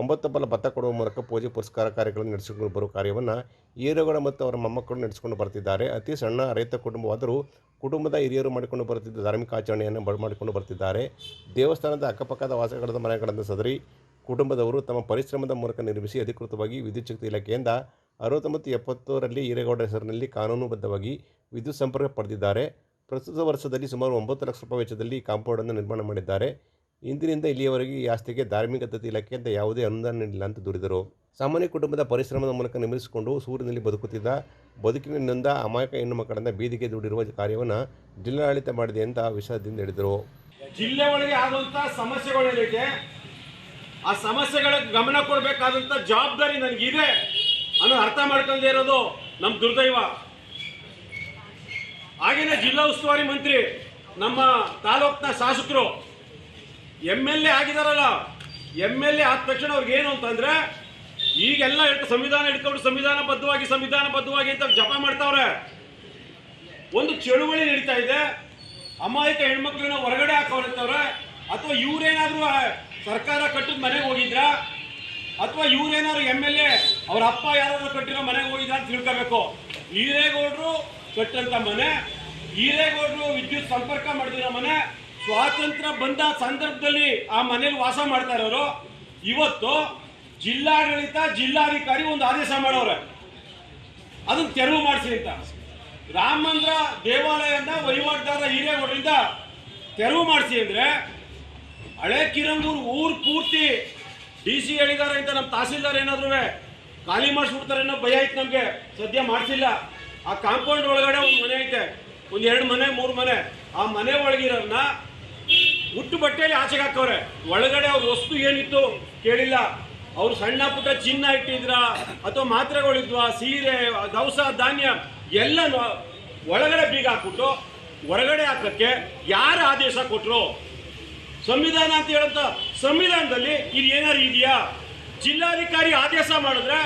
ಒಂಬತ್ತು ಬಲ ಭತ್ತ ಕೊಡುವ ಮೂಲಕ ಪೂಜೆ ಪುರಸ್ಕಾರ ಕಾರ್ಯಗಳನ್ನು ನಡೆಸಿಕೊಂಡು ಬರುವ ಕಾರ್ಯವನ್ನು ಹಿರೇಗೌಡ ಮತ್ತು ಅವರ ಮೊಮ್ಮಕ್ಕಳು ನಡೆಸಿಕೊಂಡು ಬರ್ತಿದ್ದಾರೆ. ಅತಿ ಸಣ್ಣ ರೈತ ಕುಟುಂಬವಾದರೂ ಕುಟುಂಬದ ಹಿರಿಯರು ಮಾಡಿಕೊಂಡು ಬರುತ್ತಿದ್ದ ಧಾರ್ಮಿಕ ಆಚರಣೆಯನ್ನು ಮಾಡಿಕೊಂಡು ಬರ್ತಿದ್ದಾರೆ. ದೇವಸ್ಥಾನದ ಅಕ್ಕಪಕ್ಕದ ವಾಸಗಳದ ಮನೆಗಳನ್ನು ಸದರಿ ಕುಟುಂಬದವರು ತಮ್ಮ ಪರಿಶ್ರಮದ ಮೂಲಕ ನಿರ್ಮಿಸಿ ಅಧಿಕೃತವಾಗಿ ವಿದ್ಯುತ್ ಶಕ್ತಿ ಇಲಾಖೆಯಿಂದ ಅರವತ್ತೊಂಬತ್ತು ಎಪ್ಪತ್ತರಲ್ಲಿ ಈರೇಗೌಡ ಹೆಸರಿನಲ್ಲಿ ಕಾನೂನುಬದ್ಧವಾಗಿ ವಿದ್ಯುತ್ ಸಂಪರ್ಕ ಪಡೆದಿದ್ದಾರೆ. ಪ್ರಸ್ತುತ ವರ್ಷದಲ್ಲಿ ಸುಮಾರು ಒಂಬತ್ತು ಲಕ್ಷ ರೂಪಾಯಿ ವೆಚ್ಚದಲ್ಲಿ ಕಾಂಪೌಂಡನ್ನು ನಿರ್ಮಾಣ ಮಾಡಿದ್ದಾರೆ. ಇಂದಿನಿಂದ ಇಲ್ಲಿಯವರೆಗೆ ಈ ಆಸ್ತಿಗೆ ಧಾರ್ಮಿಕ ದತ್ತಿ ಇಲಾಖೆಯಿಂದ ಯಾವುದೇ ಅನುದಾನ ನೀಡಿಲ್ಲ ಅಂತ ದೂರಿದರು. ಸಾಮಾನ್ಯ ಕುಟುಂಬದ ಪರಿಶ್ರಮದ ಮೂಲಕ ನಿರ್ಮಿಸಿಕೊಂಡು ಸೂರಿನಲ್ಲಿ ಬದುಕುತ್ತಿದ್ದ ಬದುಕಿನಿಂದ ಅಮಾಯಕ ಹೆಣ್ಣು ಮಕ್ಕಳನ್ನು ಬೀದಿಗೆ ದೂಡಿರುವ ಕಾರ್ಯವನ್ನು ಜಿಲ್ಲಾಡಳಿತ ಮಾಡಿದೆ ಅಂತ ವಿಷಯದಿಂದ ಹೇಳಿದರು. ಜಿಲ್ಲೆ ಒಳಗೆ ಆಗುವಂತಹ ಸಮಸ್ಯೆಗಳೇನಿದೆ ಆ ಸಮಸ್ಯೆಗಳ ಗಮನ ಕೊಡಬೇಕಾದಂತ ಜವಾಬ್ದಾರಿ ನನಗಿದೆ ಅನ್ನೋ ಅರ್ಥ ಮಾಡ್ಕೊಂಡೇ ಇರೋದು ನಮ್ಮ ದುರ್ದೈವ. ಆಗಿನ ಜಿಲ್ಲಾ ಉಸ್ತುವಾರಿ ಮಂತ್ರಿ, ನಮ್ಮ ತಾಲೂಕಿನ ಶಾಸಕರು ಎಂ ಎಲ್ ಎ ಆಗಿದಾರಲ್ಲ, ಎಂ ಎಲ್ ಎ ಆದ ತಕ್ಷಣ ಅವ್ರಿಗೆ ಏನು ಅಂತಂದ್ರೆ ಈಗೆಲ್ಲ ಹೇಳ್ತ ಸಂವಿಧಾನ ಹಿಡ್ಕೊಂಡು ಸಂವಿಧಾನಬದ್ಧವಾಗಿ ಸಂವಿಧಾನಬದ್ಧವಾಗಿ ಅಂತ ಜಪ ಮಾಡ್ತಾವ್ರೆ. ಒಂದು ಚಳುವಳಿ ನಡೀತಾ ಇದೆ. ಅಮಾಯಕ ಹೆಣ್ಮಕ್ಳನ್ನ ಹೊರಗಡೆ ಹಾಕೋರ್ತವ್ರೆ ಅಥವಾ ಇವ್ರೇನಾದ್ರೂ ಸರ್ಕಾರ ಕಟ್ಟಿದ ಮನೆಗೆ ಹೋಗಿದ್ರ? ಅಥವಾ ಇವ್ರೇನಾದ್ರು ಎಂ ಎಲ್ ಎ, ಅವ್ರ ಅಪ್ಪ ಯಾರಾದ್ರೂ ಕಟ್ಟಿರೋ ಮನೆಗೆ ಹೋಗಿದ್ರ ಅಂತ ತಿಳ್ಕೋಬೇಕು. ಈರೇಗೌಡರು ಕಟ್ಟಂತ ಮನೆ ಈರೇಗೌಡರು ವಿದ್ಯುತ್ ಸಂಪರ್ಕ ಮಾಡಿದಿರೋ ಮನೆ, ಸ್ವಾತಂತ್ರ್ಯ ಬಂದ ಸಂದರ್ಭದಲ್ಲಿ ಆ ಮನೇಲಿ ವಾಸ ಮಾಡ್ತಾ ಇರೋರು. ಇವತ್ತು ಜಿಲ್ಲಾಡಳಿತ, ಜಿಲ್ಲಾಧಿಕಾರಿ ಒಂದು ಆದೇಶ ಮಾಡೋರೆ. ಅದನ್ನ ತೆರವು ಮಾಡಿಸಿ ಅಂತ. ರಾಮ ದೇವಾಲಯದ ವಹಿವಾಟುದಾರ ಹಿರೇಗೌಡರಿಂದ ತೆರವು ಮಾಡಿಸಿ ಅಂದ್ರೆ ಹಳೆ ಕಿರಂಗೂರು ಊರು ಪೂರ್ತಿ ಡಿ ಸಿ ಹೇಳಿದ್ದಾರೆ ಅಂತ ನಮ್ಮ ತಹಸೀಲ್ದಾರ್ ಏನಾದ್ರು ಖಾಲಿ ಮಾಡಿಸ್ಬಿಡ್ತಾರೆ ಅನ್ನೋ ಭಯ ಐತೆ ನಮಗೆ. ಸದ್ಯ ಮಾಡಿಸಿಲ್ಲ. ಆ ಕಾಂಪೌಂಡ್ ಒಳಗಡೆ ಒಂದು ಮನೆ ಐತೆ. ಒಂದು ಎರಡು ಮನೆ, ಮೂರು ಮನೆ. ಆ ಮನೆ ಒಳಗಿರೋರ್ನ ಹುಟ್ಟು ಬಟ್ಟೆಯಲ್ಲಿ ಆಚೆಗೆ ಹಾಕವ್ರೆ ಒಳಗಡೆ ಅವ್ರ ವಸ್ತು ಏನಿತ್ತು ಕೇಳಿಲ್ಲ. ಅವ್ರು ಸಣ್ಣ ಪುಟ್ಟ ಚಿನ್ನ ಇಟ್ಟಿದ್ರ ಅಥವಾ ಮಾತ್ರೆಗಳಿದ್ವಾ, ಸೀರೆ, ದವಸ, ಧಾನ್ಯ ಎಲ್ಲ ಒಳಗಡೆ ಬೀಗ ಹಾಕ್ಬಿಟ್ಟು ಹೊರಗಡೆ ಹಾಕಕ್ಕೆ ಯಾರು ಆದೇಶ ಕೊಟ್ರು? ಸಂವಿಧಾನ ಅಂತ ಹೇಳಂತ ಸಂವಿಧಾನದಲ್ಲಿ ಇದು ಏನಾರು ಇದೆಯಾ? ಜಿಲ್ಲಾಧಿಕಾರಿ ಆದೇಶ ಮಾಡಿದ್ರೆ